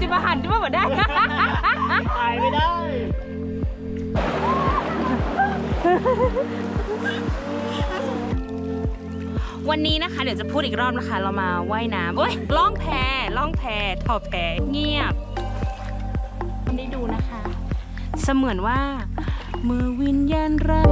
จะมาหันจะมาบ่ได้ถ่ายไม่ได้ วันนี้นะคะ เดี๋ยวจะพูดอีกรอบนะคะ เรามาว่ายน้ำเว้ยล่องแพล่องแพถอแพเงียบไม่ได้ดูนะคะ เสมือนว่า เมื่อวิญญาณรัก